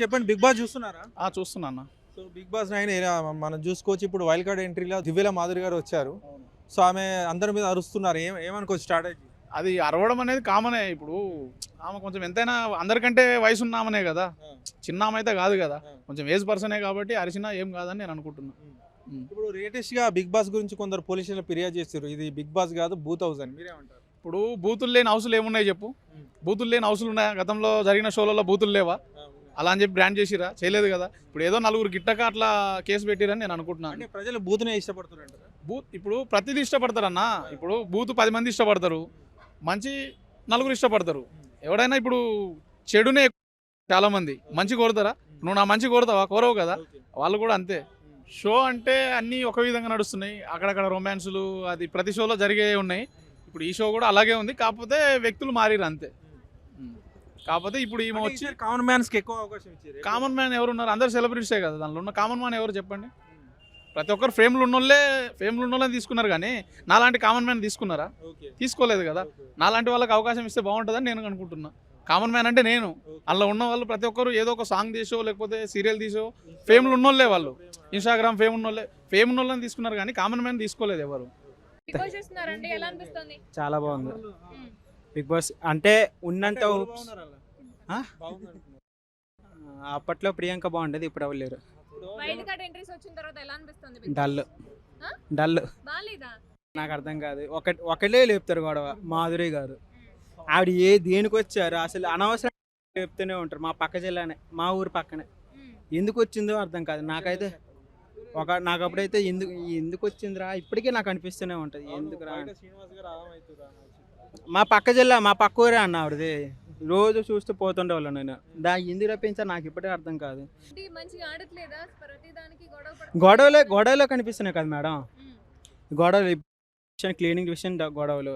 చెప్పండి big boss చూస్తున్నారా? ఆ చూస్తున్నా సో బిగ్ బాస్ నైన్ మనం చూసుకోవచ్చు ఇప్పుడు వైల్డ్ కార్డ్ ఎంట్రీలో దివ్యల మాధురి గారు వచ్చారు. సో ఆమె అందరి మీద అరుస్తున్నారు. ఏం ఏమనుకోవచ్చు స్ట్రాటజీ అది అరవడం అనేది కామనే ఇప్పుడు. ఆమె కొంచెం ఎంతైనా అందరికంటే వయసు ఉన్నామనే కదా. చిన్న ఆమె అయితే కాదు కదా. కొంచెం ఏజ్ పర్సనే కాబట్టి అరిచినా ఏం కాదని నేను అనుకుంటున్నా. ఉమ్. ఇప్పుడు లేటెస్ట్గా బిగ్ బాస్ గురించి కొందరు పోలీసులు ఫిర్యాదు చేస్తారు. ఇది బిగ్ బాస్ కాదు బూత్ హౌస్ అని. మీరేమంటారు? ఇప్పుడు బూతులు లేని హౌసులు ఏమున్నాయి చెప్పు? బూతులు లేని హౌసులు ఉన్నాయా? గతంలో జరిగిన షోలలో బూతులు లేవా? అలా అని చెప్పి బ్రాండ్ చేసిరా? చేయలేదు కదా. ఇప్పుడు ఏదో నలుగురు గిట్టక అట్లా కేసు పెట్టిరని నేను అనుకుంటున్నాను. అంటే ప్రజలు బూత్నే ఇష్టపడుతున్నారు బూత్ ఇప్పుడు ప్రతిదీ ఇష్టపడతారన్న. ఇప్పుడు బూత్ పది మంది ఇష్టపడతారు. మంచి నలుగురు ఇష్టపడతారు. ఎవడైనా ఇప్పుడు చెడునే చాలా మంది మంచి కోరుతారా? నువ్వు నా మంచి కోరుతావా? కోరవు కదా. వాళ్ళు కూడా అంతే. షో అంటే అన్నీ ఒక విధంగా నడుస్తున్నాయి. అక్కడక్కడ రొమాన్సులు అది ప్రతి షోలో జరిగే ఉన్నాయి. ఇప్పుడు ఈ షో కూడా అలాగే ఉంది. కాకపోతే వ్యక్తులు మారిరు అంతే. కాకపోతే ఇప్పుడు ఈమె వచ్చి కామన్ మ్యాన్స్కి ఎక్కువ అవకాశం ఇచ్చారు. కామన్ మ్యాన్ ఎవరు ఉన్నారు అందరు సెలబ్రిటీసే కదా దానిలో ఉన్న కామన్ మ్యాన్ ఎవరు చెప్పండి? ప్రతి ఒక్కరు ఫేమ్లు ఉన్నోళ్ళే ఫేమ్లు ఉన్నోళ్ళని తీసుకున్నారు కానీ నాలాంటి కామన్ మ్యాన్ తీసుకున్నారా? ఓకే. తీసుకోలేదు కదా. నాలాంటి వాళ్ళకి అవకాశం ఇస్తే బాగుంటుందని నేను అనుకుంటున్నా. కామన్ మ్యాన్ అంటే నేను. అందులో ఉన్న వాళ్ళు ప్రతి ఒక్కరు ఏదో ఒక సాంగ్ తీసో లేకపోతే సీరియల్ తీసో ఫేమ్లు ఉన్నోళ్ళే వాళ్ళు. ఇన్స్టాగ్రామ్ ఫేమ్ ఉన్నోళ్ళే. ఫేమ్ ఉన్నోళ్ళని తీసుకున్నారు కానీ కామన్ మ్యాన్ తీసుకోలేదు ఎవరు. చాలా బాగుంది. బిగ్ బాస్ అంటే ఉన్నంత? అప్పట్లో ప్రియాంక బాగుండేది ఇప్పుడు ఎవరు లేరు. వైల్డ్ కార్డ్ ఎంట్రీస్ వచ్చిన తర్వాత ఎలా అనిపిస్తుంది బిగ్ బాస్? డల్. ఆ? డల్. బాలేదా? నాకు అర్థం కాదు. ఒక ఒకటే లేపుతారు గొడవ మాధురి గారు. ఆవిడ ఏ దేనికి వచ్చారు? అసలు అనవసరం చెప్తూనే ఉంటారు మా పక్క జిల్లానే మా ఊరు పక్కనే. ఎందుకు వచ్చిందో అర్థం కాదు. నాకైతే ఒక నాకు అప్పుడైతే ఎందుకు ఎందుకు వచ్చిందిరా? ఇప్పటికీ నాకు అనిపిస్తూనే ఉంటుంది. ఎందుకురా? అని. శ్రీనివాస్ గారు ఆగమవుతురా మా పక్క జిల్లా మా పక్క ఊరే అన్న ఆవిడది. రోజు చూస్తూ పోతుండేవాళ్ళు నేను. దా ఎందుకు రప్పించా నాకు ఇప్పటికీ అర్థం కాదు. మంచిగా ఆడట్లేదా? గొడవ గొడవలే గొడవలో కనిపిస్తున్నాయి కదా మేడం. గొడవలు విషయం క్లీనింగ్ విషయం గొడవలు.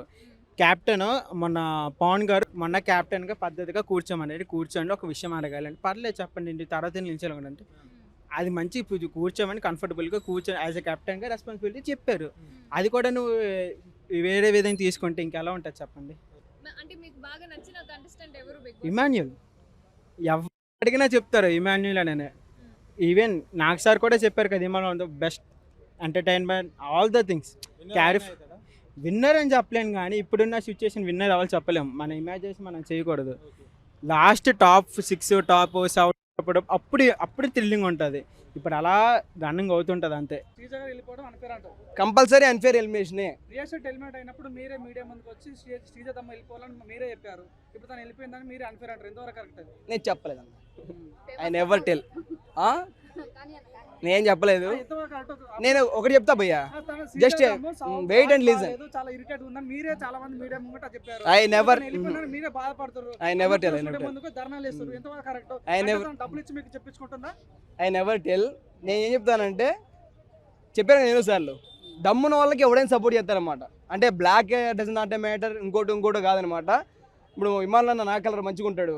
కెప్టెన్ మొన్న పవన్ గారు మొన్న కెప్టెన్గా పద్ధతిగా కూర్చోమని కూర్చోండి ఒక విషయం అడగాలండి పర్లేదు చెప్పండి తర్వాత నిలిచాలంటే అది మంచి కూర్చోమని కంఫర్టబుల్గా కూర్చొని యాజ్ ఎ కెప్టెన్గా రెస్పాన్సిబిలిటీ చెప్పారు. అది కూడా నువ్వు వేరే విధంగా తీసుకుంటే ఇంకెలా ఉంటుంది చెప్పండి? అంటే మీకు బాగా నచ్చిన కంటెస్టెంట్ ఎవరు బిగ్ బాస్ ఇమాన్యుల్. ఎవరు అడిగినా చెప్తారు ఇమాన్యుల్ అనే ఈవెన్ నాకు సార్ కూడా చెప్పారు కదా Emmanuel best entertainment all the things. Carry- winner అని చెప్పలేను కానీ ఇప్పుడున్న సిచ్యువేషన్ విన్నర్ అవ్వాలి చెప్పలేము మన ఇమాజినేషన్ మనం చేయకూడదు. Last top six top seven అప్పుడు అప్పుడు అప్పుడు థ్రిల్లింగ్ ఉంటుంది. ఇప్పుడు అలా రన్నింగ్ అవుతుంటుంది అంతే. కంపల్సరీ అన్ఫేర్ ఎలిమినేషనే రియాక్షన్ ఎలిమినేట్ అయినప్పుడు మీరే మీడియా ముందుకు వచ్చి శ్రీ- శ్రీజ తమ్మ వెళ్ళిపోవాలని మీరే చెప్పారు. ఇప్పుడు తను వెళ్ళిపోయిందని మీరే అన్ఫేర్ అంటారు. ఎంతవరకు కరెక్ట్ అది? నేను చెప్పలేదు ఐ నెవర్ టెల్ నేను చెప్పలేదు. నేను ఒకటి చెప్తా భయ్యా. ముందుకు ధర్నాలు వేస్తారు ఎంతవరకు కరెక్ట్ I never- డబ్బులు ఇచ్చి మీకు చెప్పించుకుంటుందా? ఐ నెవర్ టెల్ నేను ఏం చెప్తానంటే చెప్పాను నేను సార్లు. దమ్మున వాళ్ళకి ఎవడైనా సపోర్ట్ చేస్తారనమాట అంటే బ్లాక్ డజన్ నాట్ మ్యాటర్ ఇంకోటి ఇంకోటి కాదనమాట ఇప్పుడు విమానంలో నా కలర్ మంచిగా ఉంటాడు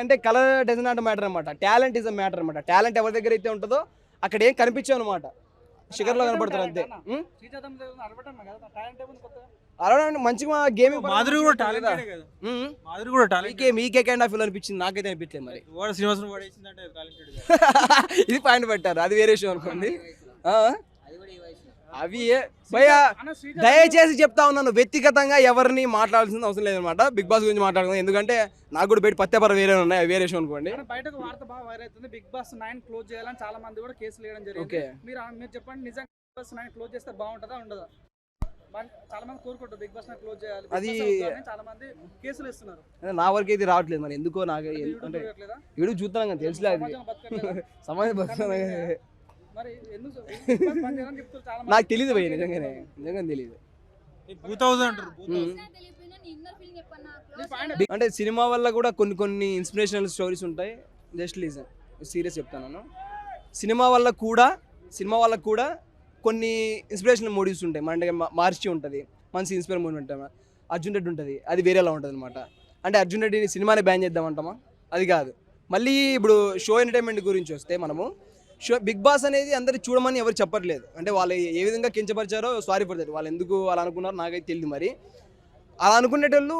అంటే కలర్ డజన్ నాట్ మ్యాటర్ అనమాట టాలెంట్ ఇస్ అ మ్యాటర్ అనమాట టాలెంట్ ఎవరి దగ్గర అయితే ఉంటుందో అక్కడ ఏం కనిపించావు అనమాట షుగర్లో కనపడతారు అంతే. అరవడానికి మంచిగా గేమింగ్ మాధురి కూడా టాలెంట్ కదా. మాధురి కూడా టాలెంట్ మీకే మీకే కైండ్ ఆఫ్ ఫీల్ అనిపించింది. నాకైతే అనిపించలేదు మరి. వాడు శ్రీనివాస్ పడేసిందంటే టాలెంటెడ్ ఇది పాయింట్ పెట్టారు. అది వేరే షో అనుకోండి. ఆ? అవి శ్రీజ దయచేసి చెప్తా ఉన్నాను వ్యక్తిగతంగా ఎవరిని మాట్లాడాల్సిన అవసరం లేదనమాట బిగ్ బాస్ గురించి మాట్లాడుకుందాం. ఎందుకంటే నాకు కూడా బయట పత్తేపర వేరే ఉన్నాయి అవి వేరే షో అనుకోండి. బయటకు వార్త బాగా వైరల్ అవుతుంది. బిగ్ బాస్ నైన్ క్లోజ్ చేయాలని చాలా మంది కూడా కేసులు వేయడం జరిగింది. మీరు మీరు చెప్పండి నిజంగా బిగ్ బాస్ నైన్ క్లోజ్ చేస్తే బాగుంటుందా ఉండదా? అది- నా వరకు ఇది రావట్లేదు మరి. ఎందుకో నాకు అంటే? వీడు చూస్తున్నాం కదా తెలుసులే అది. సమాజం బతకట్లేదా? సమాజం బతుకుతున్నాం నాకు తెలియదు భయ్య నిజంగానే నిజంగా తెలియదు. అంటే సినిమా వల్ల కూడా కొన్ని కొన్ని ఇన్స్పిరేషనల్ స్టోరీస్ ఉంటాయి. జస్ట్ లీజన్ సీరియస్ చెప్తాను సినిమా వల్ల కూడా సినిమా వల్ల కూడా కొన్ని ఇన్స్పిరేషనల్ మూవీస్ ఉంటాయి. మన మార్చి ఉంటుంది మంచి ఇన్స్పైర్ మూవీ ఉంటుంది అర్జున్ రెడ్డి ఉంటుంది అది వేరేలా ఉంటుంది అనమాట అంటే అర్జున్ రెడ్డిని సినిమాని బ్యాన్ చేద్దామంటామా అది కాదు. మళ్ళీ ఇప్పుడు షో ఎంటర్టైన్మెంట్ గురించి వస్తే మనము షో బిగ్ బాస్ అనేది అందరు చూడమని ఎవరు చెప్పట్లేదు. అంటే వాళ్ళు ఏ విధంగా కించపరిచారో సారీ పడతారు వాళ్ళు ఎందుకు అలా అనుకున్నారో నాకైతే తెలియదు మరి. అలా అనుకునేటోళ్ళు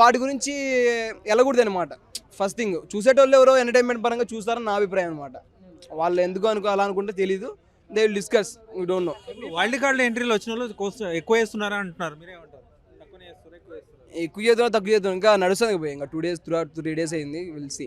వాటి గురించి వెళ్ళకూడదు అనమాట ఫస్ట్ థింగ్ చూసేటోళ్ళు ఎవరో ఎంటర్టైన్మెంట్ పరంగా చూస్తారని నా అభిప్రాయం అనమాట వాళ్ళు ఎందుకు అనుకో అలా అనుకుంటే తెలీదు. They will discuss we don't know wild card ఎంట్రీలు వచ్చిన వాళ్ళు ఎక్కువ వేస్తున్నారా అంటున్నారు. మీరేమంటారు? ఎక్కువ చేద్దాం తక్కువ చేద్దాం ఇంకా నడుస్తుంది పోయి ఇంకా two days through three days అయింది. Will see